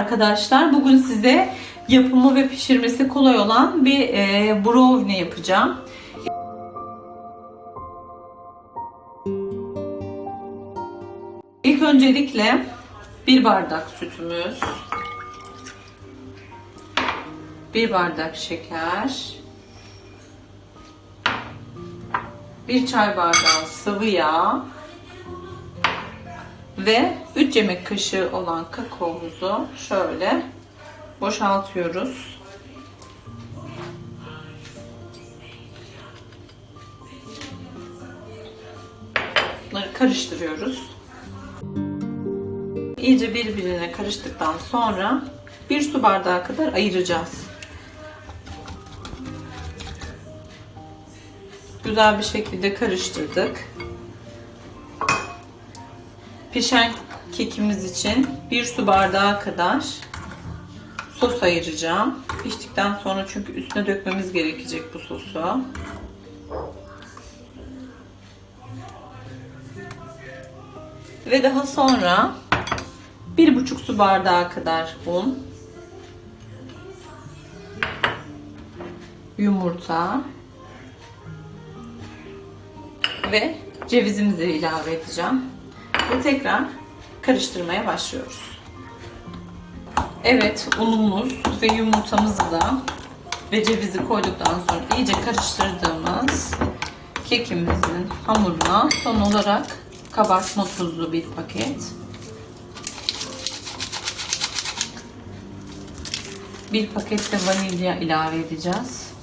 Arkadaşlar bugün size yapımı ve pişirmesi kolay olan bir e, brownie yapacağım. İlk öncelikle bir bardak sütümüz, bir bardak şeker, bir çay bardağı sıvı yağ, ve 3 yemek kaşığı olan kakaomuzu şöyle boşaltıyoruz. Bunları karıştırıyoruz. İyice birbirine karıştıktan sonra bir su bardağı kadar ayıracağız. Güzel bir şekilde karıştırdık. Pişen kekimiz için bir su bardağı kadar sos ayıracağım. Piştikten sonra çünkü üstüne dökmemiz gerekecek bu sosu. Ve daha sonra bir buçuk su bardağı kadar un, yumurta ve cevizimizi ilave edeceğim ve tekrar karıştırmaya başlıyoruz. Evet, unumuz ve yumurtamızı da ve cevizi koyduktan sonra iyice karıştırdığımız kekimizin hamuruna son olarak kabartma tuzlu bir paket. Bir paket de vanilya ilave edeceğiz.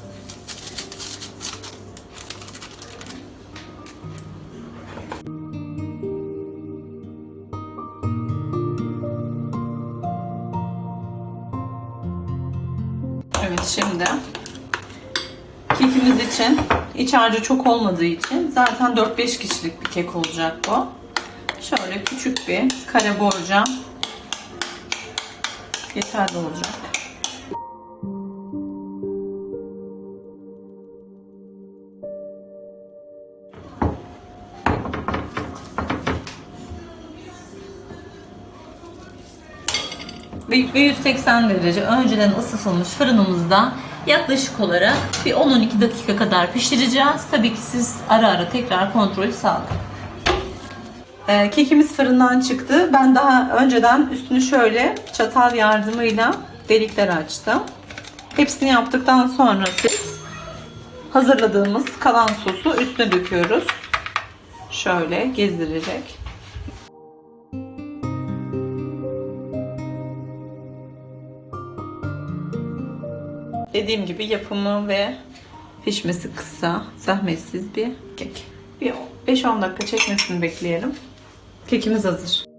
Evet şimdi kekimiz için iç harcı çok olmadığı için zaten 4-5 kişilik bir kek olacak bu. Şöyle küçük bir kare borcam yeterli olacak. Ve 180 derece önceden ısıtılmış fırınımızda yaklaşık olarak bir 10-12 dakika kadar pişireceğiz. Tabii ki siz ara ara tekrar kontrol sağlayın. Ee, kekimiz fırından çıktı. Ben daha önceden üstünü şöyle çatal yardımıyla delikler açtım. Hepsini yaptıktan sonra siz hazırladığımız kalan sosu üstüne döküyoruz. Şöyle gezdirerek. Dediğim gibi yapımı ve pişmesi kısa, zahmetsiz bir kek. Bir 5-10 dakika çekmesini bekleyelim. Kekimiz hazır.